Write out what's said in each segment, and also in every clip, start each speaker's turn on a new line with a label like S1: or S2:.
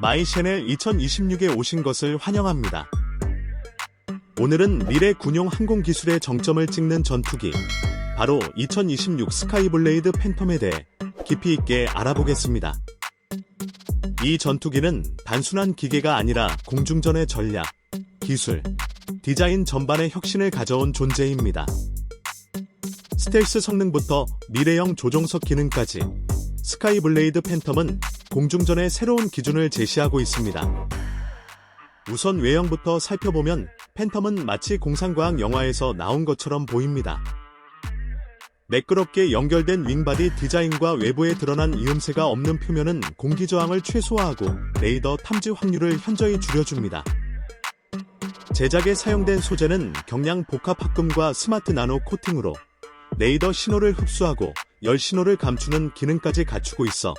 S1: 마이셰넬 2026에 오신 것을 환영합니다. 오늘은 미래 군용 항공 기술의 정점을 찍는 전투기, 바로 2026 스카이블레이드 팬텀에 대해 깊이 있게 알아보겠습니다. 이 전투기는 단순한 기계가 아니라 공중전의 전략, 기술, 디자인 전반의 혁신을 가져온 존재입니다. 스텔스 성능부터 미래형 조종석 기능까지 스카이블레이드 팬텀은 공중전의 새로운 기준을 제시하고 있습니다. 우선 외형부터 살펴보면 팬텀은 마치 공상과학 영화에서 나온 것처럼 보입니다. 매끄럽게 연결된 윙바디 디자인과 외부에 드러난 이음새가 없는 표면은 공기 저항을 최소화하고 레이더 탐지 확률을 현저히 줄여줍니다. 제작에 사용된 소재는 경량 복합 합금과 스마트 나노 코팅으로 레이더 신호를 흡수하고 열 신호를 감추는 기능까지 갖추고 있어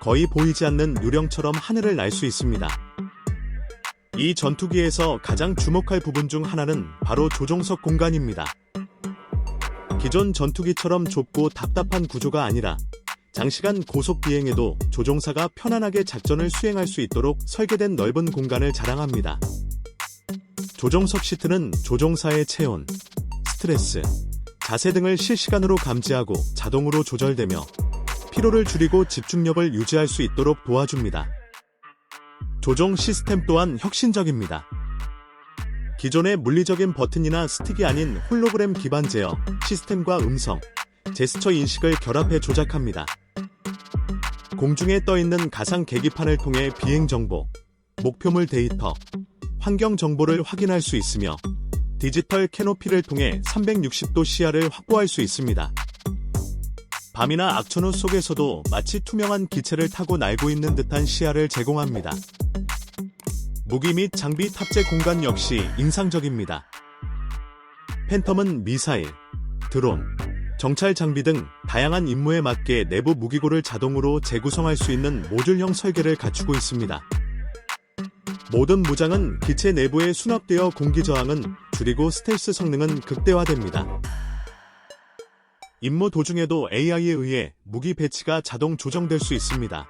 S1: 거의 보이지 않는 유령처럼 하늘을 날 수 있습니다. 이 전투기에서 가장 주목할 부분 중 하나는 바로 조종석 공간입니다. 기존 전투기처럼 좁고 답답한 구조가 아니라 장시간 고속 비행에도 조종사가 편안하게 작전을 수행할 수 있도록 설계된 넓은 공간을 자랑합니다. 조종석 시트는 조종사의 체온, 스트레스, 자세 등을 실시간으로 감지하고 자동으로 조절되며 피로를 줄이고 집중력을 유지할 수 있도록 도와줍니다. 조종 시스템 또한 혁신적입니다. 기존의 물리적인 버튼이나 스틱이 아닌 홀로그램 기반 제어, 시스템과 음성, 제스처 인식을 결합해 조작합니다. 공중에 떠 있는 가상 계기판을 통해 비행 정보, 목표물 데이터, 환경 정보를 확인할 수 있으며 디지털 캐노피를 통해 360도 시야를 확보할 수 있습니다. 밤이나 악천후 속에서도 마치 투명한 기체를 타고 날고 있는 듯한 시야를 제공합니다. 무기 및 장비 탑재 공간 역시 인상적입니다. 팬텀은 미사일, 드론, 정찰 장비 등 다양한 임무에 맞게 내부 무기고를 자동으로 재구성할 수 있는 모듈형 설계를 갖추고 있습니다. 모든 무장은 기체 내부에 수납되어 공기 저항은 줄이고 스텔스 성능은 극대화됩니다. 임무 도중에도 AI에 의해 무기 배치가 자동 조정될 수 있습니다.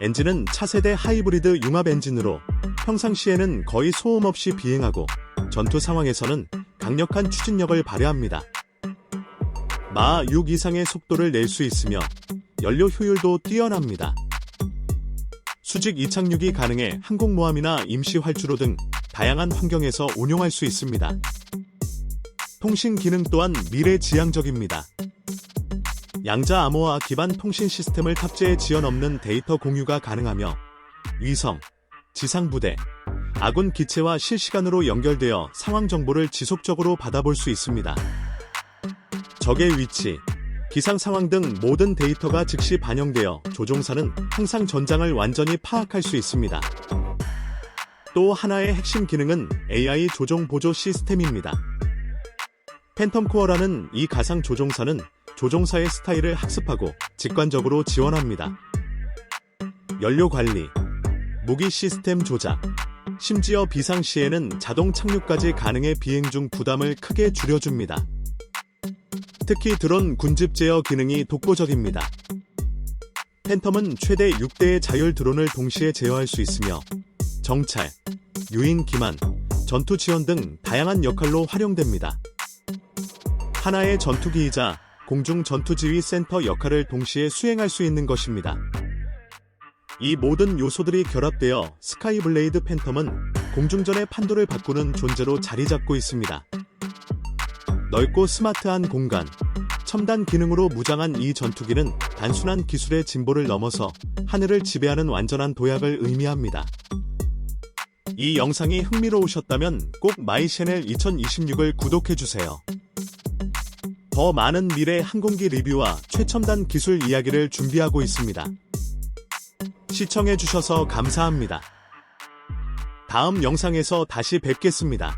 S1: 엔진은 차세대 하이브리드 융합 엔진으로 평상시에는 거의 소음 없이 비행하고 전투 상황에서는 강력한 추진력을 발휘합니다. 마 6 이상의 속도를 낼 수 있으며 연료 효율도 뛰어납니다. 수직 이착륙이 가능해 항공모함이나 임시 활주로 등 다양한 환경에서 운용할 수 있습니다. 통신 기능 또한 미래지향적입니다. 양자 암호화 기반 통신 시스템을 탑재해 지연 없는 데이터 공유가 가능하며 위성, 지상부대, 아군 기체와 실시간으로 연결되어 상황 정보를 지속적으로 받아볼 수 있습니다. 적의 위치, 기상 상황 등 모든 데이터가 즉시 반영되어 조종사는 항상 전장을 완전히 파악할 수 있습니다. 또 하나의 핵심 기능은 AI 조종 보조 시스템입니다. 팬텀 코어라는 이 가상 조종사는 조종사의 스타일을 학습하고 직관적으로 지원합니다. 연료 관리, 무기 시스템 조작, 심지어 비상시에는 자동 착륙까지 가능해 비행 중 부담을 크게 줄여줍니다. 특히 드론 군집 제어 기능이 독보적입니다. 팬텀은 최대 6대의 자율 드론을 동시에 제어할 수 있으며 정찰, 유인 기만, 전투 지원 등 다양한 역할로 활용됩니다. 하나의 전투기이자 공중 전투지휘 센터 역할을 동시에 수행할 수 있는 것입니다. 이 모든 요소들이 결합되어 스카이블레이드 팬텀은 공중전의 판도를 바꾸는 존재로 자리 잡고 있습니다. 넓고 스마트한 공간, 첨단 기능으로 무장한 이 전투기는 단순한 기술의 진보를 넘어서 하늘을 지배하는 완전한 도약을 의미합니다. 이 영상이 흥미로우셨다면 꼭 마이 채널 2026을 구독해주세요. 더 많은 미래 항공기 리뷰와 최첨단 기술 이야기를 준비하고 있습니다. 시청해주셔서 감사합니다. 다음 영상에서 다시 뵙겠습니다.